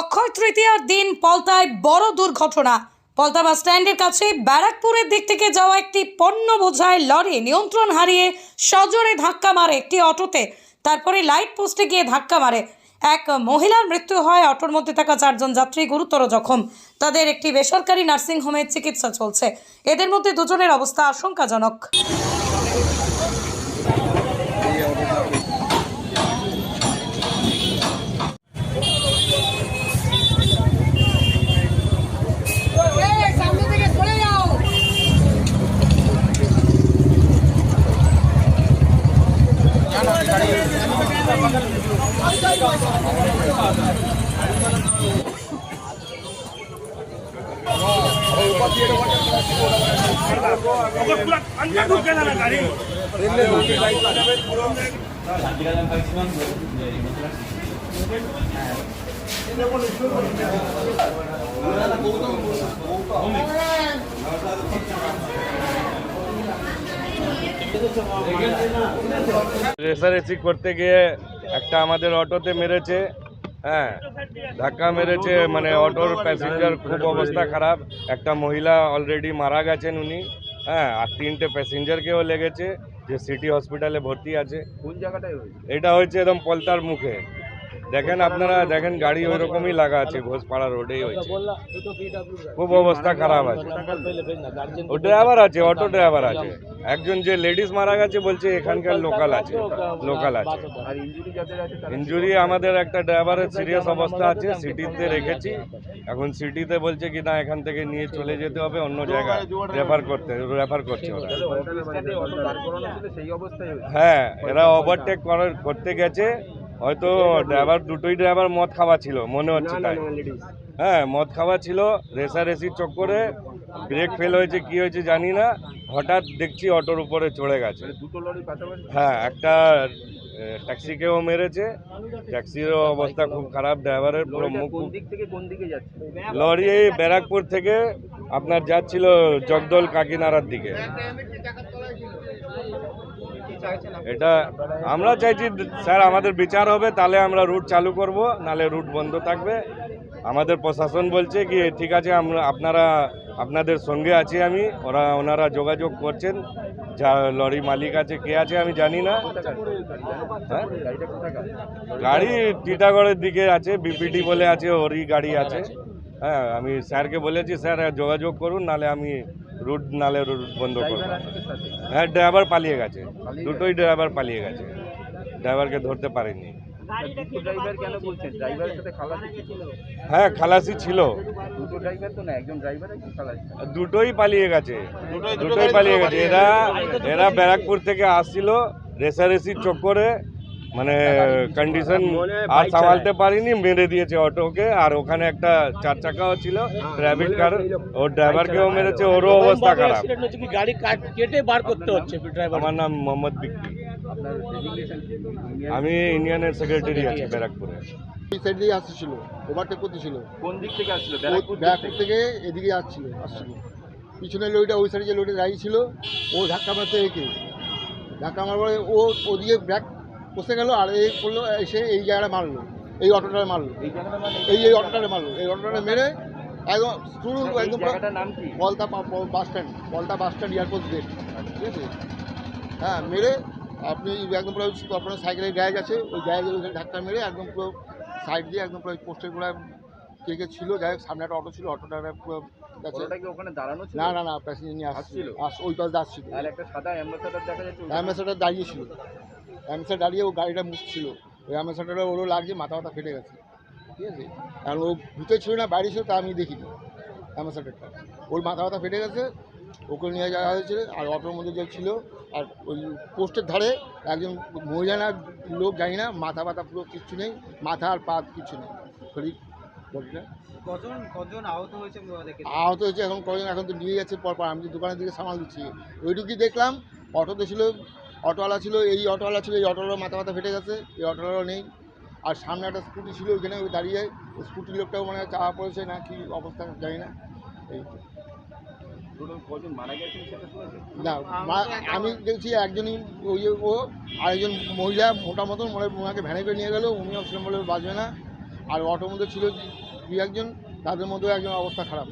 অক্ষয় তৃতীয়ার দিন পলতায় বড় দুর্ঘটনা। পলতা বাস স্ট্যান্ডের কাছে ব্যারাকপুরের দিক থেকে যাওয়া একটি পণ্য বোঝায় লরি। নিয়ন্ত্রণ হারিয়ে সজোরে ধাক্কা মারে একটি অটোতে। তারপরে লাইট পোস্টে গিয়ে ধাক্কা মারে। এক মহিলার মৃত্যু হয় অটোর মধ্যে থাকা চারজন যাত্রী, গুরুতর জখম। তাদের একটি বেসরকারি নার্সিংহোমে চিকিৎসা চলছে। এদের মধ্যে দুজনের অবস্থা আশঙ্কাজনক। রেসারেসি করতে গিয়ে একটা আমাদের অটোতে মেরেছে। হ্যাঁ ধাক্কা মেরেছে মানে অটোর প্যাসেঞ্জার খুব অবস্থা খারাপ। একটা মহিলা অলরেডি মারা গেছেন উনি হ্যাঁ আর তিনটে প্যাসেঞ্জারকেও লেগেছে যে সিটি হসপিটালে ভর্তি আছে। কোন জায়গাটায় এটা হয়েছে একদম পলতার মুখে। দেখেন আপনারা, দেখেন গাড়ি ওই রকমই লাগা আছে ঘোষপাড়া রোডেই হয়েছে। খুব অবস্থা খারাপ আছে। ও ড্রাইভার আছে, অটো ড্রাইভার আছে। একজন যে লেডিস মারা গেছে বলছে এখানকার লোকাল আছে লোকাল আছে। ইঞ্জুরি আমাদের একটা ড্রাইভারের সিরিয়াস অবস্থা আছে, সিটিতে রেখেছি। এখন সিটিতে বলছে কি, না, এখান থেকে নিয়ে চলে যেতে হবে, অন্য জায়গায় রেফার করতে, রেফার করছে ওরা। হ্যাঁ এরা ওভারটেক করতে গেছে। হয়তো ড্রাইভার দুটোই ড্রাইভার মদ খাওয়া ছিল মনে হচ্ছে তাই। হ্যাঁ মদ খাওয়া ছিল রেসারেসির চক্করে ব্রেক ফেল হয়েছে কি হয়েছে জানি না হঠাৎ দেখছি অটোর উপরে চড়ে গেছে। পাশাপাশি? হ্যাঁ একটা ট্যাক্সিকেও মেরেছে ট্যাক্সিরও অবস্থা খুব খারাপ ড্রাইভারের পুরো মুখ লরি এই ব্যারাকপুর থেকে আপনার যাচ্ছিল জগদল কাকিনাড়ার দিকে। এটা আমরা চাইছি, স্যার, আমাদের বিচার হবে, তাহলে আমরা রুট চালু করব নালে রুট বন্ধ থাকবে। আমাদের প্রশাসন বলছে কি, ঠিক আছে, আমরা, আপনারা, আপনাদের সঙ্গে আছি আমি, ওরা, ওনারা যোগাযোগ করছেন, যা লরি মালিক আছে, কে আছে আমি জানি না। হ্যাঁ? গাড়ি টিটাগড়ের দিকে আছে বিপিডি বলে আছে, ওরই গাড়ি আছে। হ্যাঁ আমি স্যারকে বলেছি, স্যার, যোগাযোগ করুন নালে আমি রুট নালে রুট বন্ধ করব। হ্যাঁ ড্রাইভার পালিয়ে গেছে। দুটোই ড্রাইভার পালিয়ে গেছে। ড্রাইভারকে ধরতে পারিনি। দুটো ড্রাইভার কেন বলছেন? ড্রাইভারের সাথে খালাসি ছিল? হ্যাঁ খালাসি ছিল। দুটোই পালিয়ে গেছে। দুটোই পালিয়ে গেছে। এরা এরা ব্যারাকপুর থেকে আসছিল রেসারেসির চক্করে। মানে কন্ডিশন আর সামালতে পারিনি মেরে দিয়েছে অটোকে। আর ওখানে একটা চার চাকাও ছিল প্রাইভেট কার ওর ড্রাইভারকেও মেরেছে ওরও অবস্থা খারাপ। গাড়ি কেটে বার করতে হচ্ছে আমার নাম মোহাম্মদ বিক্রি। আমি ইউনিয়নের সেক্রেটারি আছি ব্যারাকপুরে। এই সাইড দিয়ে আসছিল ওভারটেক করতেছিল। কোন দিক থেকে আসছিল? ব্যারাকপুর ব্যাকপুর থেকে? থেকে এদিকে আসছিল আসছিল। পিছনের লরিটা ওই সাইডে যে লরিটা দাঁড়িয়ে ছিল ও ধাক্কা মারতে একে ধাক্কা মারবার ও ওদিকে ব্যাক বসে গেল আর এই করল এসে এই জায়গাটা মারলো এই অটোটা মারলো। এই এই এই অটোটা মারলো এই অটোটা মেরে একদম শুরু একদম পুরো নাম কি? পলতা বাস স্ট্যান্ড বলতা বাস স্ট্যান্ড এয়ারপোর্ট গেট। ঠিক আছে? হ্যাঁ মেরে আপনি একদম পুরো আপনার সাইকেলের গ্যারেজ আছে ওই গ্যারেজের ওইখানে ধাক্কা মেরে একদম পুরো সাইড দিয়ে একদম পুরো পোস্টের গোড়ায় কে কে ছিল যাই সামনে একটা অটো ছিল অটোটা পুরো না না না প্যাসেঞ্জার নিয়ে আসছিল? ওই পাশ আসছিল। অ্যাম্বাসাডার। অ্যাম্বাসাডার দাঁড়িয়ে ও গাড়িটা মুছছিল ওই অ্যাম্বাসাডারে ওরও লাগছে মাথা মাথা ফেটে গেছে। ঠিক আছে? কারণ ও ভিতরে ছিল না বাইরে ছিল তা আমি দেখিনি। অ্যাম্বাসাডারটা ওর মাথা মাথা ফেটে গেছে ওকে নিয়ে যাওয়া হয়েছে আর অটোর মধ্যে যে ছিল আর ওই পোস্টের ধারে একজন মহিলা না লোক জানি না মাথা মাথা পুরো কিচ্ছু নেই মাথা আর পা কিচ্ছু নেই। শরীর বডিটা কজন কজন আহত হয়েছে আহত হয়েছে এখন কজন এখন তো নিয়ে যাচ্ছে পরপর আমি তো দোকানের দিকে সামাল দিচ্ছি। ওইটুকুই দেখলাম অটোতে ছিল অটোওয়ালা ছিল এই অটোওয়ালা ছিল এই অটোওয়ালার মাথা মাথা ফেটে গেছে এই অটোওয়ালা নেই। আর সামনে একটা স্কুটি ছিল ওইখানে ওই দাঁড়িয়ে স্কুটির লোকটাও মানে চাওয়া পড়েছে না কি অবস্থা জানি না। এই না মা- আমি দেখছি একজনই ওই ও আরেকজন মহিলা মোটা মতন মনে হয় ওনাকে ভ্যানে করে নিয়ে গেলো উনি সেরকম বলে বাঁচবে না। আর অটোর মধ্যে ছিল দুই একজন তাদের মধ্যেও একজন অবস্থা খারাপ।